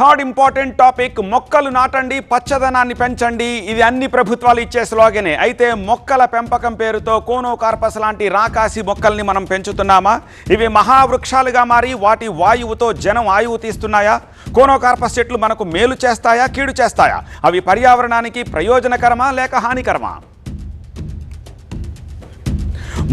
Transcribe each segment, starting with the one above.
Third important topic మొక్కలు నాటండి పచ్చదనాన్ని పెంచండి. ఇది అన్ని ప్రభుత్వాలు ఇచ్చే స్లోగనే. అయితే మొక్కల పెంపకం పేరుతో కోనో కార్పస్ లాంటి రాకాసి మొక్కల్ని మనం పెంచుతున్నామా? ఇవి మహావృక్షాలుగా మారి వాటి వాయువుతో జనం ఆయువు తీస్తున్నాయా? కోనో కార్పస్ చెట్లు మనకు మేలు చేస్తాయా కీడు చేస్తాయా? అవి పర్యావరణానికి ప్రయోజనకరమా లేక హానికరమా?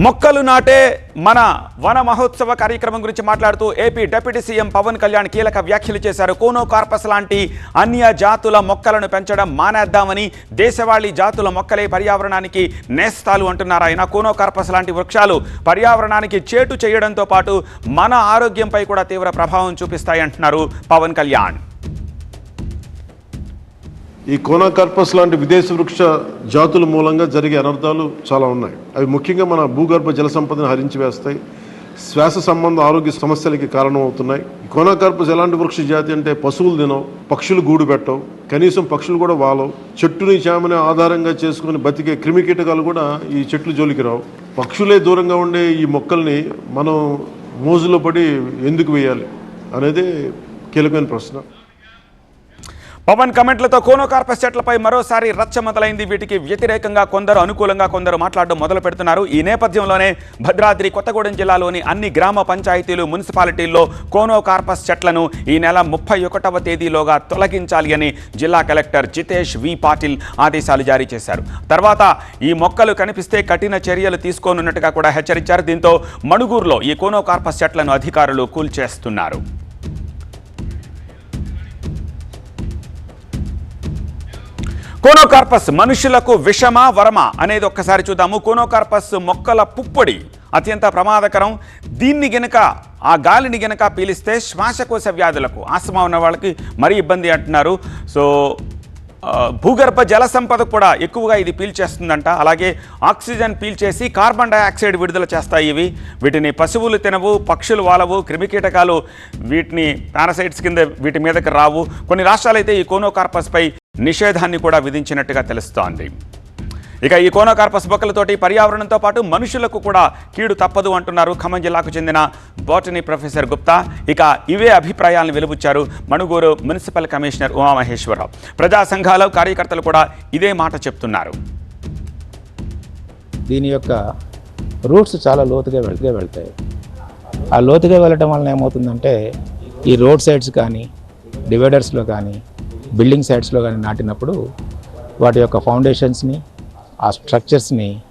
మొక్కలు నాటే మన వన మహోత్సవ కార్యక్రమం గురించి మాట్లాడుతూ AP deputy CM Pawan Kalyan కీలక వ్యాఖ్యలు చేశారు. కోనో కార్పస్ లాంటి అన్య జాతుల మొక్కలను పెంచడం మానేద్దామని దేశవాళీ జాతుల మొక్కలే పర్యావరణానికి నేస్తాలు అంటున్నారు ఆయన. కోనో కార్పస్ లాంటి వృక్షాలు పర్యావరణానికి చేటు చేయడంతో పాటు మన ఆరోగ్యంపై కూడా తీవ్ర ప్రభావం చూపిస్తాయి అంటున్నారు పవన్ కళ్యాణ్. ఈ కోనాకార్పస్ లాంటి విదేశీ వృక్ష జాతుల మూలంగా జరిగే అనర్థాలు చాలా ఉన్నాయి. అవి ముఖ్యంగా మన భూగర్భ జల సంపదను హరించి వేస్తాయి. శ్వాస సంబంధ ఆరోగ్య సమస్యలకి కారణమవుతున్నాయి. ఈ కోనాకార్పస్ ఎలాంటి వృక్ష జాతి అంటే పశువులు తినవు పక్షులు గూడు పెట్టవు కనీసం పక్షులు కూడా వాలవు. చెట్టుని చేమని ఆధారంగా చేసుకుని బతికే క్రిమి కీటకాలు కూడా ఈ చెట్లు జోలికి రావు. పక్షులే దూరంగా ఉండే ఈ మొక్కల్ని మనం మోజులో పడి ఎందుకు వేయాలి? అనేది కీలకమైన ప్రశ్న. పవన్ కమెంట్లతో కోనో కార్పస్ చెట్లపై మరోసారి రచ్చ మొదలైంది. వీటికి వ్యతిరేకంగా కొందరు అనుకూలంగా కొందరు మాట్లాడడం మొదలు పెడుతున్నారు. ఈ నేపథ్యంలోనే భద్రాద్రి కొత్తగూడెం జిల్లాలోని అన్ని గ్రామ పంచాయతీలు మున్సిపాలిటీల్లో కోనో కార్పస్ చెట్లను ఈ నెల ముప్పై ఒకటవ తేదీలోగా తొలగించాలి అని జిల్లా కలెక్టర్ జితేష్ వి. పాటిల్ ఆదేశాలు జారీ చేశారు. తర్వాత ఈ మొక్కలు కనిపిస్తే కఠిన చర్యలు తీసుకోనున్నట్టుగా కూడా హెచ్చరించారు. దీంతో మణుగూరులో ఈ కోనో కార్పస్ చెట్లను అధికారులు కూల్చేస్తున్నారు. కోనోకార్పస్ మనుషులకు విషమా వరమా అనేది ఒక్కసారి చూద్దాము. కోనోకార్పస్ మొక్కల పుప్పొడి అత్యంత ప్రమాదకరం. దీన్ని గనక ఆ గాలిని గనక పీలిస్తే శ్వాసకోశ వ్యాధులకు ఆస్తమా ఉన్న వాళ్ళకి మరీ ఇబ్బంది అంటున్నారు. సో భూగర్భ జల సంపద కూడా ఎక్కువగా ఇది పీల్చేస్తుందంట. అలాగే ఆక్సిజన్ పీల్చేసి కార్బన్ డైఆక్సైడ్ విడుదల చేస్తాయి ఇవి. వీటిని పశువులు తినవు పక్షులు వాలవు క్రిమికీటకాలు వీటిని పారాసైట్స్ కింద వీటి మీదకి రావు. కొన్ని రాష్ట్రాలు అయితే ఈ కోనోకార్పస్పై నిషేధాన్ని కూడా విధించినట్టుగా తెలుస్తోంది. ఇక ఈ కోనోకార్పస్ బొక్కలతోటి పర్యావరణంతో పాటు మనుషులకు కూడా కీడు తప్పదు అంటున్నారు. ఖమ్మం జిల్లాకు చెందిన బోటనీ ప్రొఫెసర్ గుప్తా. ఇక ఇవే అభిప్రాయాలను వెలుబుచ్చారు మణుగూరు మున్సిపల్ కమిషనర్ ఉమామహేశ్వరరావు. ప్రజా సంఘాలు కార్యకర్తలు కూడా ఇదే మాట చెప్తున్నారు. దీని యొక్క రూట్స్ చాలా లోతుగా వెళ్తే వెళ్తాయి. ఆ లోతుగా వెళ్ళటం వలన ఏమవుతుందంటే ఈ రోడ్ సైడ్స్ కానీ డివైడర్స్లో కానీ బిల్డింగ్ సైడ్స్లో కానీ నాటినప్పుడు వాటి యొక్క ఫౌండేషన్స్ని ఆ స్ట్రక్చర్స్ని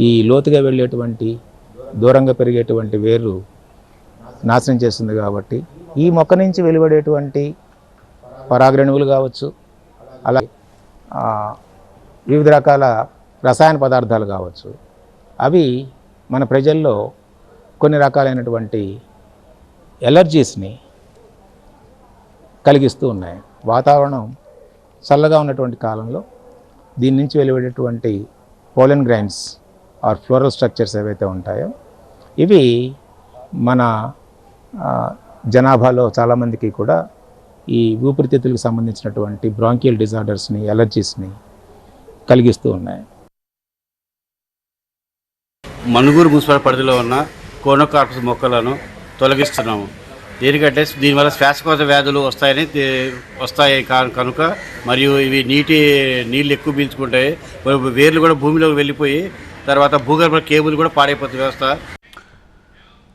ఈ లోతుగా వెళ్ళేటువంటి దూరంగా పెరిగేటువంటి వేరు నాశనం చేస్తుంది కాబట్టి ఈ మొక్క నుంచి వెలువడేటువంటి పరాగ్రణువులు కావచ్చు అలాగే వివిధ రకాల రసాయన పదార్థాలు కావచ్చు. అవి మన ప్రజల్లో కొన్ని రకాలైనటువంటి ఎలర్జీస్ని కలిగిస్తూ ఉన్నాయి. వాతావరణం చల్లగా ఉన్నటువంటి కాలంలో దీని నుంచి వెలువడేటువంటి pollen grains or floral structures ఏవైతే ఉంటాయో ఇవి మన జనాభాలో చాలామందికి కూడా ఈ ఊపిరితిత్తులకు సంబంధించినటువంటి బ్రాంకియల్ డిజార్డర్స్ని ఎలర్జీస్ని కలిగిస్తూ ఉన్నాయి. మనుగూరు మున్సిపల్ పరిధిలో ఉన్న కోనోకార్పస్ మొక్కలను తొలగిస్తున్నాము. దేనికంటే దీనివల్ల శ్వాసకోశ వ్యాధులు వస్తాయని వస్తాయి కనుక మరియు ఇవి నీటి నీళ్ళు ఎక్కువ పీల్చుకుంటాయి. వేర్లు కూడా భూమిలోకి వెళ్ళిపోయి తర్వాత భూగర్భ కేబుల్ కూడా పాడైపోతుంది వ్యవస్థ.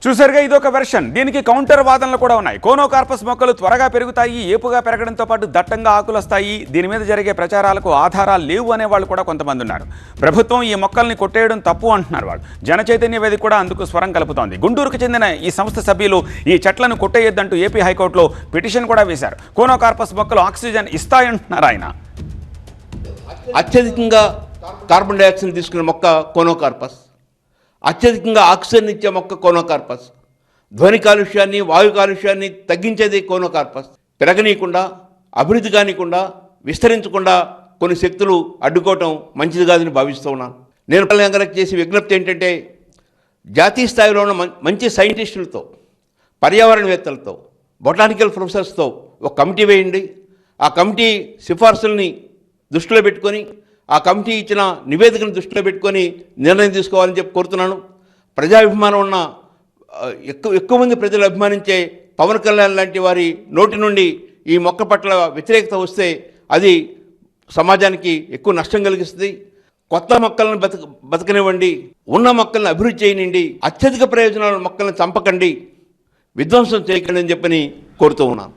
చూసారుగా ఇదొక వెర్షన్. దీనికి కౌంటర్ వాదనలు కూడా ఉన్నాయి. కోనోకార్పస్ మొక్కలు త్వరగా పెరుగుతాయి ఏపుగా పెరగడంతో పాటు దట్టంగా ఆకులు వస్తాయి దీని మీద జరిగే ప్రచారాలకు ఆధారాలు లేవు అనే వాళ్ళు కూడా కొంతమంది ఉన్నారు. ప్రభుత్వం ఈ మొక్కల్ని కొట్టేయడం తప్పు అంటున్నారు వాళ్ళు. జన చైతన్య వేదిక కూడా అందుకు స్వరం కలుపుతోంది. గుంటూరుకు చెందిన ఈ సంస్థ సభ్యులు ఈ చెట్లను కొట్టేయొద్దంటూ ఏపీ హైకోర్టులో పిటిషన్ కూడా వేశారు. కోనోకార్పస్ మొక్కలు ఆక్సిజన్ ఇస్తాయంటున్నారు ఆయన. అత్యధికంగా కార్బన్ డైఆక్సైడ్ తీసుకునే మొక్క కోనోకార్పస్ అత్యధికంగా ఆక్సిజన్ ఇచ్చే మొక్క కోనోకార్పస్. ధ్వని కాలుష్యాన్ని వాయు కాలుష్యాన్ని తగ్గించేది కోనోకార్పస్. పెరగనీయకుండా అభివృద్ధి కానికుండా విస్తరించకుండా కొన్ని శక్తులు అడ్డుకోవటం మంచిది కాదని భావిస్తూ ఉన్నాను. నేను తెలంగాణకు చేసే విజ్ఞప్తి ఏంటంటే జాతీయ స్థాయిలో ఉన్న మంచి సైంటిస్టులతో పర్యావరణవేత్తలతో బొటానికల్ ప్రొఫెసర్స్తో ఒక కమిటీ వేయండి. ఆ కమిటీ సిఫార్సుల్ని దృష్టిలో పెట్టుకొని ఆ కమిటీ ఇచ్చిన నివేదికను దృష్టిలో పెట్టుకొని నిర్ణయం తీసుకోవాలని చెప్పి కోరుతున్నాను. ప్రజాభిమానం ఉన్న ఎక్కువ ఎక్కువ మంది ప్రజలు అభిమానించే పవన్ కళ్యాణ్ లాంటి వారి నోటి నుండి ఈ మొక్క పట్ల వ్యతిరేకత వస్తే అది సమాజానికి ఎక్కువ నష్టం కలిగిస్తుంది. కొత్త మొక్కలను బతక బతకనివ్వండి. ఉన్న మొక్కలను అభివృద్ధి చేయనివ్వండి అత్యధిక ప్రయోజనాల మొక్కలను చంపకండి. విధ్వంసం చేయకండి అని చెప్పని కోరుతూ ఉన్నాను.